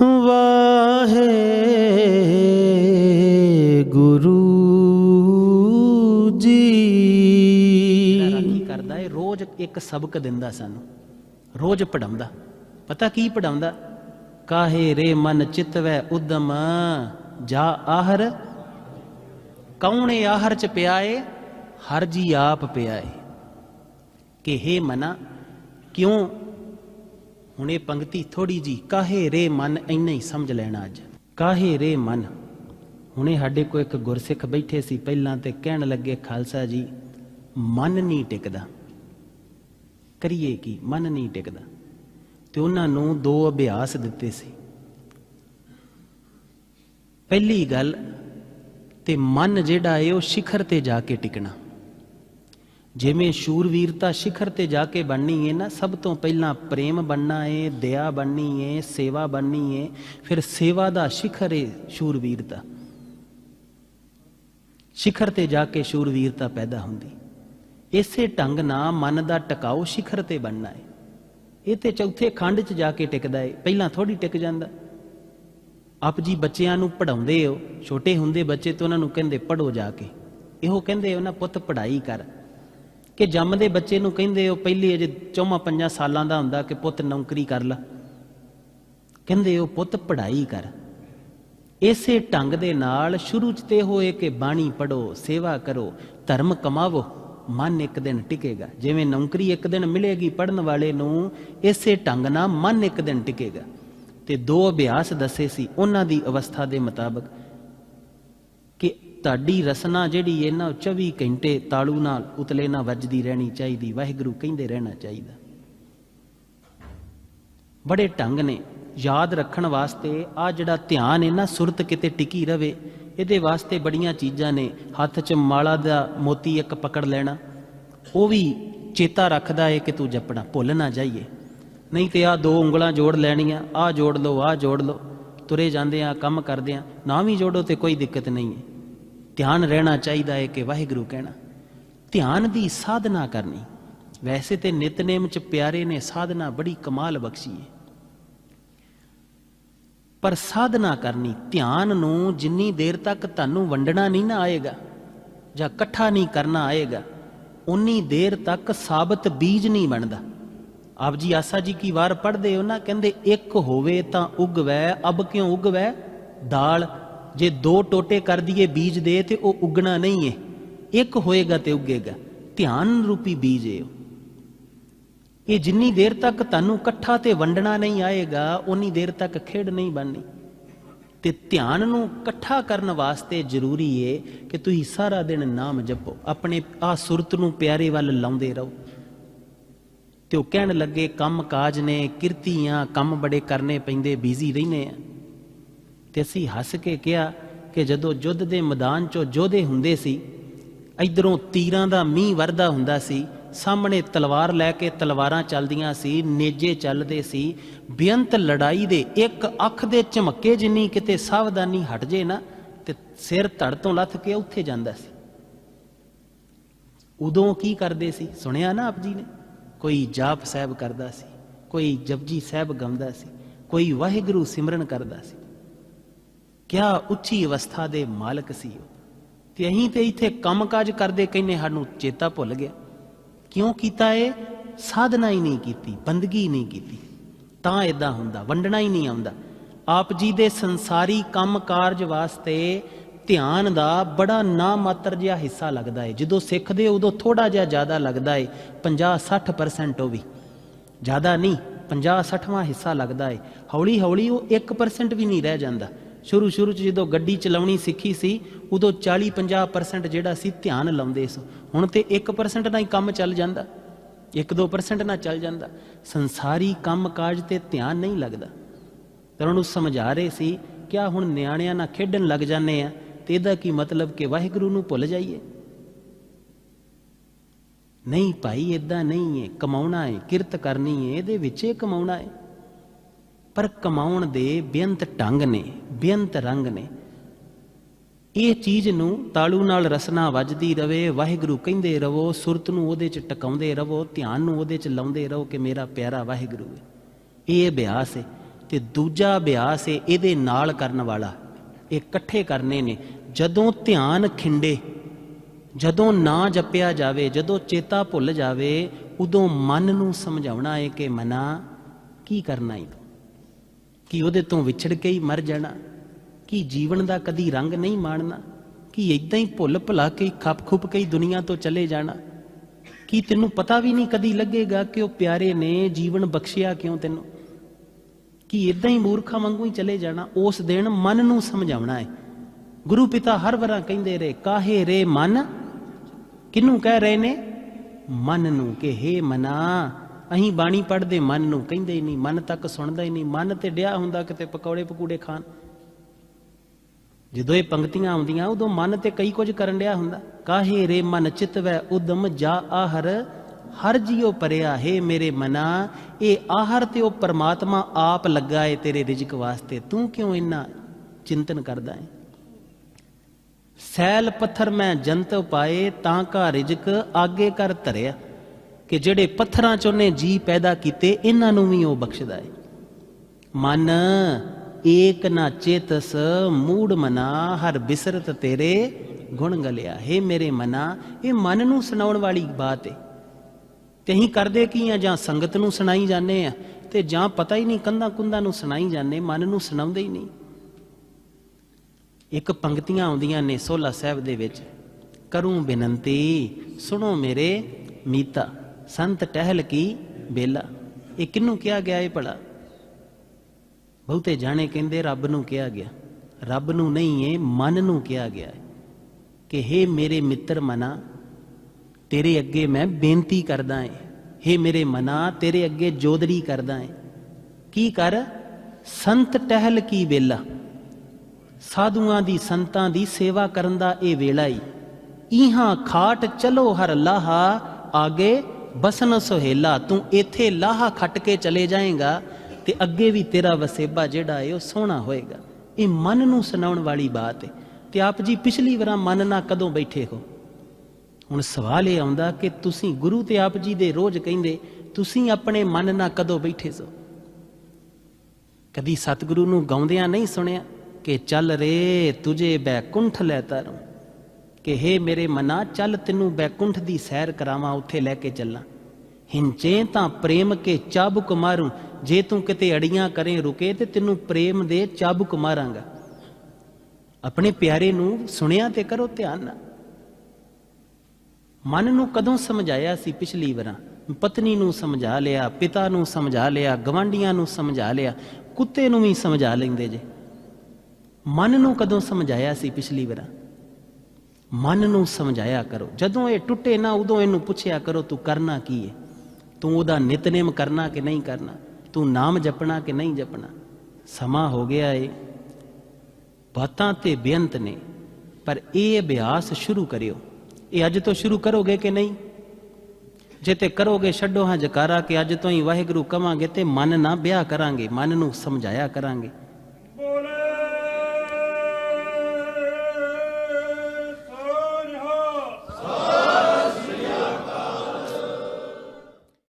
ਵਾਹੇ ਗੁਰੂ ਜੀ ਰਾਖੀ ਕਰਦਾ ਏ, ਰੋਜ਼ ਇੱਕ ਸਬਕ ਦਿੰਦਾ ਸਾਨੂੰ, ਰੋਜ਼ ਪੜਾਉਂਦਾ ਪਤਾ ਕੀ ਪੜਾਉਂਦਾ ਕਾਹੇ ਰੇ ਮਨ ਚਿਤਵੈ ਉਦਮ, ਜਾ ਆਹਰ। ਕੌਣੇ ਆਹਰ ਚ ਪਿਆ ਏ ਹਰ ਜੀ ਆਪ ਪਿਆ ਏ ਕਿ ਹੇ ਮਨਾ, ਕਿਉਂ ਹੁਣ ਇਹ ਪੰਕਤੀ ਥੋੜੀ ਜੀ। ਕਾਹੇ ਰੇ ਮਨ ਇੰਨਾ ਹੀ ਸਮਝ ਲੈਣਾ ਅੱਜ। ਕਾਹੇ ਰੇ ਮਨ। ਹੁਣੇ ਸਾਡੇ ਕੋ ਇੱਕ ਗੁਰਸਿੱਖ ਬੈਠੇ ਸੀ, ਪਹਿਲਾਂ ਤੇ ਕਹਿਣ ਲੱਗੇ, ਖਾਲਸਾ ਜੀ, ਮਨ ਨਹੀਂ ਟਿਕਦਾ। ਕਰੀਏ ਕੀ? ਮਨ ਨਹੀਂ ਟਿਕਦਾ। ਤੇ ਉਹਨਾਂ ਨੂੰ ਦੋ ਅਭਿਆਸ ਦਿੱਤੇ ਸੀ। ਪਹਿਲੀ ਗੱਲ ਤੇ ਮਨ ਜਿਹੜਾ ਏ, ਉਹ ਸਿਖਰ ਤੇ ਜਾ ਕੇ ਟਿਕਣਾ। ਜਿਵੇਂ ਸ਼ੂਰਵੀਰਤਾ ਸਿਖਰ ਤੇ ਜਾ ਕੇ ਬਣਨੀ ਏ ਨਾ, ਸਭ ਤੋਂ ਪਹਿਲਾਂ ਪ੍ਰੇਮ ਬਣਨਾ ਏ, ਦਇਆ ਬਣਨੀ ਏ, ਸੇਵਾ ਬਣਨੀ ਏ, ਫਿਰ ਸੇਵਾ ਦਾ ਸਿਖਰ ਏ ਸ਼ੂਰਵੀਰਤਾ ਸਿਖਰ ਤੇ ਜਾ ਕੇ ਸ਼ੂਰਵੀਰਤਾ ਪੈਦਾ ਹੁੰਦੀ। ਇਸੇ ਢੰਗ ਨਾਲ ਮਨ ਦਾ ਟਿਕਾਓ ਸਿਖਰ ਤੇ ਬਣਨਾ ਏ। ਇਹ ਤੇ ਚੌਥੇ ਖੰਡ 'ਚ ਜਾ ਕੇ ਟਿਕਦਾ ਏ, ਪਹਿਲਾਂ ਥੋੜੀ ਟਿਕ ਜਾਂਦਾ। ਆਪ ਜੀ ਬੱਚਿਆਂ ਨੂੰ ਪੜਾਉਂਦੇ ਹੋ, ਛੋਟੇ ਹੁੰਦੇ ਬੱਚੇ ਤੋਂ ਉਹਨਾਂ ਨੂੰ ਕਹਿੰਦੇ ਪੜੋ ਜਾ ਕੇ। ਇਹੋ ਕਹਿੰਦੇ ਉਹਨਾਂ ਪੁੱਤ ਪੜ੍ਹਾਈ ਕਰ। ਕਿ ਜੰਮਦੇ ਬੱਚੇ ਨੂੰ ਕਹਿੰਦੇ ਉਹ ਪਹਿਲੀ ਅਜੇ ਚੌਵਾਂ ਪੰਜਾਂ ਸਾਲਾਂ ਦਾ ਹੁੰਦਾ ਕਿ ਪੁੱਤ ਨੌਕਰੀ ਕਰ ਲੈ। ਕਹਿੰਦੇ ਹੋ ਪੁੱਤ ਪੜ੍ਹਾਈ ਕਰ। ਇਸੇ ਢੰਗ ਦੇ ਨਾਲ ਸ਼ੁਰੂ ਚ ਤੇ ਹੋਏ ਕਿ ਬਾਣੀ ਪੜੋ ਸੇਵਾ ਕਰੋ, ਧਰਮ ਕਮਾਵੋ, ਮਨ ਇੱਕ ਦਿਨ ਟਿਕੇਗਾ। ਜਿਵੇਂ ਨੌਕਰੀ ਇੱਕ ਦਿਨ ਮਿਲੇਗੀ ਪੜਨ ਵਾਲੇ ਨੂੰ, ਇਸੇ ਢੰਗ ਨਾਲ ਮਨ ਇੱਕ ਦਿਨ ਟਿਕੇਗਾ। ਤੇ ਦੋ ਅਭਿਆਸ ਦੱਸੇ ਸੀ ਉਹਨਾਂ ਦੀ ਅਵਸਥਾ ਦੇ ਮੁਤਾਬਕ। ਤੁਹਾਡੀ ਰਸਨਾ ਜਿਹੜੀ ਹੈ ਨਾ ਉਹ 24 ਘੰਟੇ ਤਾਲੂ ਨਾਲ ਉਤਲੇ ਨਾਲ ਵੱਜਦੀ ਰਹਿਣੀ ਚਾਹੀਦੀ, ਵਾਹਿਗੁਰੂ ਕਹਿੰਦੇ ਰਹਿਣਾ ਚਾਹੀਦਾ। ਬੜੇ ਢੰਗ ਨੇ, ਯਾਦ ਰੱਖਣ ਵਾਸਤੇ ਆ ਜਿਹੜਾ ਧਿਆਨ ਹੈ ਨਾ ਸੁਰਤ ਕਿਤੇ ਟਿਕੀ ਰਵੇ, ਇਹਦੇ ਵਾਸਤੇ ਬੜੀਆਂ ਚੀਜ਼ਾਂ ਨੇ, ਹੱਥ 'ਚ ਮਾਲਾ ਦਾ ਮੋਤੀ ਇੱਕ ਪਕੜ ਲੈਣਾ, ਉਹ ਵੀ ਚੇਤਾ ਰੱਖਦਾ ਏ ਕਿ ਤੂੰ ਜਪਣਾ, ਭੁੱਲ ਨਾ ਜਾਈਏ। ਨਹੀਂ ਤੇ ਆ ਦੋ ਉਂਗਲਾਂ ਜੋੜ ਲੈਣੀਆਂ ਆ ਜੋੜ ਲਓ ਆ ਜੋੜ ਲਓ, ਤੁਰੇ ਜਾਂਦੇ ਆ, ਕੰਮ ਕਰਦੇ ਆ, ਨਾ ਵੀ ਜੋੜੋ ਤੇ ਕੋਈ ਦਿੱਕਤ ਨਹੀਂ ਹੈ ਧਿਆਨ ਰਹਿਣਾ ਚਾਹੀਦਾ ਹੈ ਕਿ ਵਾਹਿਗੁਰੂ ਕਹਿਣਾ, ਧਿਆਨ ਦੀ ਸਾਧਨਾ ਕਰਨੀ। ਵੈਸੇ ਤੇ ਨਿਤਨੇਮ ਚ ਪਿਆਰੇ ਨੇ, ਸਾਧਨਾ ਬੜੀ ਕਮਾਲ ਬਖਸ਼ੀ ਹੈ ਪਰ ਸਾਧਨਾ ਕਰਨੀ, ਧਿਆਨ ਨੂੰ ਜਿੰਨੀ ਦੇਰ ਤੱਕ ਤੁਹਾਨੂੰ ਵੰਡਣਾ ਨਹੀਂ ਨਾ ਆਏਗਾ, ਜਾਂ ਇਕੱਠਾ ਨਹੀਂ ਕਰਨਾ ਆਏਗਾ, ਉਨੀ ਦੇਰ ਤੱਕ ਸਾਬਤ ਬੀਜ ਨਹੀਂ ਬਣਦਾ। ਆਪ ਜੀ ਆਸਾ ਜੀ ਕੀ ਵਾਰ ਪੜ੍ਹਦੇ ਉਹਨਾਂ ਕਹਿੰਦੇ, ਇੱਕ ਹੋਵੇ ਤਾਂ ਉਗਵੈ, ਅਬ ਕਿਉਂ ਉਗਵੈ? ਦਾਲ ਜੇ ਦੋ ਟੋਟੇ ਕਰ ਦਈਏ ਬੀਜ ਦੇ ਤੇ ਉਹ ਉਗਣਾ ਨਹੀਂ ਹੈ ਇੱਕ ਹੋਏਗਾ ਤੇ ਉੱਗੇਗਾ। ਧਿਆਨ ਰੂਪੀ ਬੀਜ ਏ ਉਹ। ਇਹ ਜਿੰਨੀ ਦੇਰ ਤੱਕ ਤੁਹਾਨੂੰ ਇਕੱਠਾ ਤੇ ਵੰਡਣਾ ਨਹੀਂ ਆਏਗਾ ਉਨੀ ਦੇਰ ਤੱਕ ਖੇਡ ਨਹੀਂ ਬਣਨੀ। ਤੇ ਧਿਆਨ ਨੂੰ ਇਕੱਠਾ ਕਰਨ ਵਾਸਤੇ ਜ਼ਰੂਰੀ ਏ ਕਿ ਤੁਸੀਂ ਸਾਰਾ ਦਿਨ ਨਾਮ ਜਪੋ, ਆਪਣੇ ਆ ਸੁਰਤ ਨੂੰ ਪਿਆਰੇ ਵੱਲ ਲਾਉਂਦੇ ਰਹੋ। ਤੇ ਉਹ ਕਹਿਣ ਲੱਗੇ, ਕੰਮ ਕਾਜ ਨੇ, ਕਿਰਤੀਆਂ, ਕੰਮ ਬੜੇ ਕਰਨੇ ਪੈਂਦੇ, ਬਿਜ਼ੀ ਰਹਿੰਦੇ ਆ। ਤੇ ਅਸੀਂ ਹੱਸ ਕੇ ਕਿਹਾ ਕਿ ਜਦੋਂ ਜੁੱਧ ਦੇ ਮੈਦਾਨ 'ਚੋਂ ਯੋਧੇ ਹੁੰਦੇ ਸੀ, ਇਧਰੋਂ ਤੀਰਾਂ ਦਾ ਮੀਂਹ ਵਰਦਾ ਹੁੰਦਾ ਸੀ, ਸਾਹਮਣੇ ਤਲਵਾਰ ਲੈ ਕੇ ਤਲਵਾਰਾਂ ਚੱਲਦੀਆਂ ਸੀ, ਨੇਜੇ ਚੱਲਦੇ ਸੀ, ਬੇਅੰਤ ਲੜਾਈ ਦੇ ਇੱਕ ਅੱਖ ਦੇ ਝਮਕੇ ਜਿੰਨੀ ਕਿਤੇ ਸਾਵਧਾਨੀ ਹਟ ਜੇ ਨਾ, ਤੇ ਸਿਰ ਧੜ ਤੋਂ ਲੱਥ ਕੇ ਉੱਥੇ ਜਾਂਦਾ ਸੀ। ਉਦੋਂ ਕੀ ਕਰਦੇ ਸੀ? ਸੁਣਿਆ ਨਾ ਆਪ ਜੀ ਨੇ? ਕੋਈ ਜਾਪ ਸਾਹਿਬ ਕਰਦਾ ਸੀ, ਕੋਈ ਜਪਜੀ ਸਾਹਿਬ ਗਾਉਂਦਾ ਸੀ, ਕੋਈ ਵਾਹਿਗੁਰੂ ਸਿਮਰਨ ਕਰਦਾ ਸੀ। ਕਿਆ ਉੱਚੀ ਅਵਸਥਾ ਦੇ ਮਾਲਕ ਸੀ ਉਹ? ਤੇ ਅਹੀਂ ਤੇ ਇੱਥੇ ਕੰਮਕਾਜ ਕਰਦੇ ਕਹਿੰਨੇ ਸਾਨੂੰ ਚੇਤਾ ਭੁੱਲ ਗਿਆ। ਕਿਉਂ ਕੀਤਾ ਇਹ? ਸਾਧਨਾ ਹੀ ਨਹੀਂ ਕੀਤੀ, ਬੰਦਗੀ ਨਹੀਂ ਕੀਤੀ। ਤਾਂ ਇਦਾਂ ਹੁੰਦਾ, ਵੰਡਣਾ ਹੀ ਨਹੀਂ ਆਉਂਦਾ। ਆਪ ਜੀ ਦੇ ਸੰਸਾਰੀ ਕੰਮ ਕਾਰਜ ਵਾਸਤੇ ਧਿਆਨ ਦਾ ਬੜਾ ਨਾ ਮਾਤਰ ਜਿਹਾ ਹਿੱਸਾ ਲੱਗਦਾ ਏ। ਜਦੋਂ ਸਿੱਖਦੇ ਉਦੋਂ ਥੋੜਾ ਜਿਹਾ ਜ਼ਿਆਦਾ ਲੱਗਦਾ ਏ 50 60% ਉਹ ਵੀ। ਜ਼ਿਆਦਾ ਨਹੀਂ 50 60ਵਾਂ ਹਿੱਸਾ ਲੱਗਦਾ ਏ। ਹੌਲੀ ਹੌਲੀ ਉਹ 1% ਵੀ ਨਹੀਂ ਰਹਿ ਜਾਂਦਾ। ਸ਼ੁਰੂ ਸ਼ੁਰੂ ਚ ਜਦੋਂ ਗੱਡੀ ਚਲਾਉਣੀ ਸਿੱਖੀ ਸੀ, ਉਦੋਂ 40 50% ਜਿਹੜਾ ਸੀ ਧਿਆਨ ਲਾਉਂਦੇ ਸੀ। ਹੁਣ ਤੇ 1% ਨਾਲ ਹੀ ਕੰਮ ਚੱਲ ਜਾਂਦਾ। 1-2% ਨਾਲ ਚੱਲ ਜਾਂਦਾ। ਸੰਸਾਰੀ ਕੰਮਕਾਜ ਤੇ ਧਿਆਨ ਨਹੀਂ ਲੱਗਦਾ। ਤੇ ਉਹਨੂੰ ਸਮਝਾ ਰਹੇ ਸੀ ਕਿ ਆ ਹੁਣ ਨਿਆਣਿਆਂ ਨਾਲ ਖੇਡਣ ਲੱਗ ਜਾਂਦੇ ਆ, ਤੇ ਇਹਦਾ ਕੀ ਮਤਲਬ ਕਿ ਵਾਹਿਗੁਰੂ ਨੂੰ ਭੁੱਲ ਜਾਈਏ? ਨਹੀਂ ਭਾਈ ਇਦਾਂ ਨਹੀਂ ਹੈ। ਕਮਾਉਣਾ ਹੈ, ਕਿਰਤ ਕਰਨੀ ਹੈ, ਇਹਦੇ ਵਿੱਚ ਹੀ ਕਮਾਉਣਾ ਹੈ। ਪਰ ਕਮਾਉਣ ਦੇ ਬੇਅੰਤ ਢੰਗ ਨੇ, ਬੇਅੰਤ ਰੰਗ ਨੇ। ਇਹ ਚੀਜ਼ ਨੂੰ ਤਾਲੂ ਨਾਲ ਰਸਨਾ ਵੱਜਦੀ ਰਵੇ, ਵਾਹਿਗੁਰੂ ਕਹਿੰਦੇ ਰਵੋ, ਸੁਰਤ ਨੂੰ ਉਹਦੇ ਚ ਟਿਕਾਉਂਦੇ ਰਵੋ, ਧਿਆਨ ਨੂੰ ਉਹਦੇ ਚ ਲਾਉਂਦੇ ਰਹੋ ਕਿ ਮੇਰਾ ਪਿਆਰਾ ਵਾਹਿਗੁਰੂ ਹੈ। ਇਹ ਅਭਿਆਸ ਹੈ ਤੇ ਦੂਜਾ ਅਭਿਆਸ ਹੈ ਇਹਦੇ ਨਾਲ ਕਰਨ ਵਾਲਾ। ਇਹ ਇਕੱਠੇ ਕਰਨੇ ਨੇ। ਜਦੋਂ ਧਿਆਨ ਖਿੰਡੇ, ਜਦੋਂ ਨਾ ਜਪਿਆ ਜਾਵੇ, ਜਦੋਂ ਚੇਤਾ ਭੁੱਲ ਜਾਵੇ, ਉਦੋਂ ਮਨ ਨੂੰ ਸਮਝਾਉਣਾ ਹੈ ਕਿ ਮਨਾ, ਕੀ ਕਰਨਾ ਹੈ ਕਿ ਉਹਦੇ ਤੋਂ ਵਿਛੜ ਕੇ ਹੀ ਮਰ ਜਾਣਾ, ਕੀ ਜੀਵਨ ਦਾ ਕਦੀ ਰੰਗ ਨਹੀਂ ਮਾਣਨਾ, ਕੀ ਇਦਾਂ ਹੀ ਭੁੱਲ ਭੁਲਾ ਕੇ ਖੱਪ ਖੁੱਪ ਕੇ ਹੀ ਦੁਨੀਆ ਤੋਂ ਚਲੇ ਜਾਣਾ। ਕੀ ਤੈਨੂੰ ਪਤਾ ਵੀ ਨਹੀਂ ਕਦੀ ਲੱਗੇਗਾ ਕਿ ਉਹ ਪਿਆਰੇ ਨੇ ਜੀਵਨ ਬਖਸ਼ਿਆ ਕਿਉਂ ਤੈਨੂੰ? ਕੀ ਇਦਾਂ ਹੀ ਮੂਰਖਾਂ ਵਾਂਗੂ ਹੀ ਚਲੇ ਜਾਣਾ, ਉਸ ਦਿਨ ਮਨ ਨੂੰ ਸਮਝਾਉਣਾ ਹੈ। ਗੁਰੂ ਪਿਤਾ ਹਰ ਵਾਰ ਕਹਿੰਦੇ ਰਹੇ, ਕਾਹੇ ਰੇ ਮਨ? ਕਿਹਨੂੰ ਕਹਿ ਰਹੇ ਨੇ? ਮਨ ਨੂੰ ਕਿ ਹੇ ਮਨਾ? ਅਹੀਂ ਬਾਣੀ ਪੜ੍ਹਦੇ, ਮਨ ਨੂੰ ਕਹਿੰਦੇ ਹੀ ਨਹੀਂ ਮਨ ਤੱਕ ਸੁਣਦਾ ਹੀ ਨਹੀਂ ਮਨ ਤੇ ਡਿਆ ਹੁੰਦਾ ਕਿਤੇ ਪਕੌੜੇ ਪਕੂੜੇ ਖਾਣ। ਜਦੋਂ ਇਹ ਪੰਕਤੀਆਂ ਆਉਂਦੀਆਂ, ਉਦੋਂ ਮਨ ਤੇ ਕਈ ਕੁਝ ਕਰਨ ਡਿਆ ਹੁੰਦਾ। ਕਾਹੇ ਰੇ ਮਨ ਚਿਤਵੈ ਉਦਮ ਜਾ ਆਹਰ, ਹਰ ਜਿਉ ਪਰਿਆ ਹੈ ਮੇਰੇ ਮਨਾ। ਇਹ ਆਹਰ ਤੇ ਉਹ ਪਰਮਾਤਮਾ ਆਪ ਲੱਗਾ ਏ ਤੇਰੇ ਰਿਜਕ ਵਾਸਤੇ। ਤੂੰ ਕਿਉਂ ਇੰਨਾ ਚਿੰਤਨ ਕਰਦਾ ਹੈ ਸੈਲ ਪੱਥਰ ਮੈਂ ਜੰਤ ਪਾਏ ਤਾਂ ਕਾ ਰਿਜਕ ਆਗੇ ਕਰ ਧਰਿਆ। ਕਿ ਜਿਹੜੇ ਪੱਥਰਾਂ ਚ ਉਹਨੇ ਜੀ ਪੈਦਾ ਕੀਤੇ, ਇਹਨਾਂ ਨੂੰ ਵੀ ਉਹ ਬਖਸ਼ਦਾ ਹੈ ਮਨ ਏਕ ਨਾ ਚੇਤਸ, ਮੂੜ ਮਨਾ, ਹਰ ਬਿਸਰਤ ਤੇਰੇ ਗੁਣ ਗਲਿਆ। ਹੈ ਮੇਰੇ ਮਨਾ, ਇਹ ਮਨ ਨੂੰ ਸੁਣਾਉਣ ਵਾਲੀ ਬਾਤ ਹੈ ਤੇ ਅਸੀਂ ਕਰਦੇ ਕੀ ਆ, ਜਾਂ ਸੰਗਤ ਨੂੰ ਸੁਣਾਈ ਜਾਂਦੇ ਆ, ਤੇ ਜਾਂ ਪਤਾ ਹੀ ਨਹੀਂ, ਕੰਧਾਂ ਕੁੰਧਾਂ ਨੂੰ ਸੁਣਾਈ ਜਾਂਦੇ, ਮਨ ਨੂੰ ਸੁਣਾਉਂਦੇ ਹੀ ਨਹੀਂ। ਇੱਕ ਪੰਕਤੀਆਂ ਆਉਂਦੀਆਂ ਨੇ ਸੋਲਾ ਸਾਹਿਬ ਦੇ ਵਿੱਚ, ਕਰੂੰ ਬੇਨੰਤੀ, ਸੁਣੋ ਮੇਰੇ ਮੀਤਾ। ਸੰਤ ਟਹਿਲ ਕੀ ਬੇਲਾ? ਇਹ ਕਿਹਨੂੰ ਕਿਹਾ ਗਿਆ ਇਹ ਭਲਾ? ਬਹੁਤੇ ਜਾਣੇ ਕਹਿੰਦੇ ਰੱਬ ਨੂੰ ਕਿਹਾ ਗਿਆ। ਰੱਬ ਨੂੰ ਨਹੀਂ ਏ ਮਨ ਨੂੰ ਕਿਹਾ ਗਿਆ ਕਿ हे ਮੇਰੇ ਮਿੱਤਰ ਮਨਾ, ਤੇਰੇ ਅੱਗੇ ਮੈਂ ਬੇਨਤੀ ਕਰਦਾ ਏ। हे ਮੇਰੇ ਮਨਾ, ਤੇਰੇ ਅੱਗੇ ਜੋਦੜੀ ਕਰਦਾ ਏ। ਕੀ ਕਰ? ਸੰਤ ਟਹਿਲ ਕੀ ਵੇਲਾ ਸਾਧੂਆਂ ਦੀ, ਸੰਤਾਂ ਦੀ ਸੇਵਾ ਕਰਨ ਦਾ ਇਹ ਵੇਲਾ ਹੀ ਇਹਾਂ ਖਾਟ ਚਲੋ ਹਰ ਲਾਹਾ, ਆਗੇ ਬਸਨ ਸੋਹੇਲਾ, ਤੂੰ ਇੱਥੇ ਲਾਹਾ ਖੱਟ ਕੇ ਚਲੇ ਜਾਏਗਾ ਤੇ ਅੱਗੇ ਵੀ ਤੇਰਾ ਵਸੇਬਾ ਜਿਹੜਾ ਹੈ ਉਹ ਸੋਹਣਾ ਹੋਏਗਾ। ਇਹ ਮਨ ਨੂੰ ਸੁਣਾਉਣ ਵਾਲੀ ਬਾਤ ਹੈ ਤੇ ਆਪ ਜੀ ਪਿਛਲੀ ਵਾਰ ਮਨ ਨਾਲ ਕਦੋਂ ਬੈਠੇ ਹੋ? ਹੁਣ ਸਵਾਲ ਇਹ ਆਉਂਦਾ ਕਿ ਤੁਸੀਂ ਗੁਰੂ ਤੇ ਆਪ ਜੀ ਦੇ ਰੋਜ਼ ਕਹਿੰਦੇ, ਤੁਸੀਂ ਆਪਣੇ ਮਨ ਨਾਲ ਕਦੋਂ ਬੈਠੇ ਸੋ? ਕਦੀ ਸਤਿਗੁਰੂ ਨੂੰ ਗਾਉਂਦਿਆਂ ਨਹੀਂ ਸੁਣਿਆ ਕਿ ਚੱਲ ਰੇ, ਤੁਝੇ ਬੈਕੁੰਠ ਲੈ ਤਰੂੰ। ਕਿ ਹੇ ਮੇਰੇ ਮਨਾ, ਚੱਲ ਤੈਨੂੰ ਬੈਕੁੰਠ ਦੀ ਸੈਰ ਕਰਾਵਾਂ, ਉੱਥੇ ਲੈ ਕੇ ਚੱਲਾਂ। ਹਿੰਚੇ ਤਾਂ ਪ੍ਰੇਮ ਕੇ ਚਾਬੁਕ ਮਾਰੂ, ਜੇ ਤੂੰ ਕਿਤੇ ਅੜੀਆਂ ਕਰੇ ਰੁਕੇ, ਤੇ ਤੈਨੂੰ ਪ੍ਰੇਮ ਦੇ ਚਾਬੁਕ ਮਾਰਾਂਗਾ। ਆਪਣੇ ਪਿਆਰੇ ਨੂੰ ਸੁਣਿਆ ਤੇ ਕਰੋ ਧਿਆਨ ਨਾਲ। ਮਨ ਨੂੰ ਕਦੋਂ ਸਮਝਾਇਆ ਸੀ ਪਿਛਲੀ ਵਾਰਾਂ? ਪਤਨੀ ਨੂੰ ਸਮਝਾ ਲਿਆ, ਪਿਤਾ ਨੂੰ ਸਮਝਾ ਲਿਆ ਗਵਾਂਡੀਆਂ ਨੂੰ ਸਮਝਾ ਲਿਆ, ਕੁੱਤੇ ਨੂੰ ਵੀ ਸਮਝਾ ਲੈਂਦੇ ਜੇ। ਮਨ ਨੂੰ ਕਦੋਂ ਸਮਝਾਇਆ ਸੀ ਪਿਛਲੀ ਵਾਰਾਂ? ਮਨ ਨੂੰ ਸਮਝਾਇਆ ਕਰੋ। ਜਦੋਂ ਇਹ ਟੁੱਟੇ ਨਾ, ਉਦੋਂ ਇਹਨੂੰ ਪੁੱਛਿਆ ਕਰੋ, ਤੂੰ ਕਰਨਾ ਕੀ ਹੈ ਤੂੰ ਉਹਦਾ ਨਿਤਨੇਮ ਕਰਨਾ ਕਿ ਨਹੀਂ ਕਰਨਾ? ਤੂੰ ਨਾਮ ਜਪਣਾ ਕਿ ਨਹੀਂ ਜਪਣਾ? ਸਮਾਂ ਹੋ ਗਿਆ ਏ। ਬਾਤਾਂ ਤੇ ਬੇਅੰਤ ਨੇ, ਪਰ ਇਹ ਅਭਿਆਸ ਸ਼ੁਰੂ ਕਰਿਓ। ਇਹ ਅੱਜ ਤੋਂ ਸ਼ੁਰੂ ਕਰੋਗੇ ਕਿ ਨਹੀਂ? ਜੇ ਤੇ ਕਰੋਗੇ, ਛੱਡੋ ਹਾਂ ਜਕਾਰਾ ਕਿ ਅੱਜ ਤੋਂ ਹੀ ਵਾਹਿਗੁਰੂ ਕਵਾਂਗੇ ਤੇ ਮਨ ਨਾ ਵਿਆਹ ਕਰਾਂਗੇ, ਮਨ ਨੂੰ ਸਮਝਾਇਆ ਕਰਾਂਗੇ।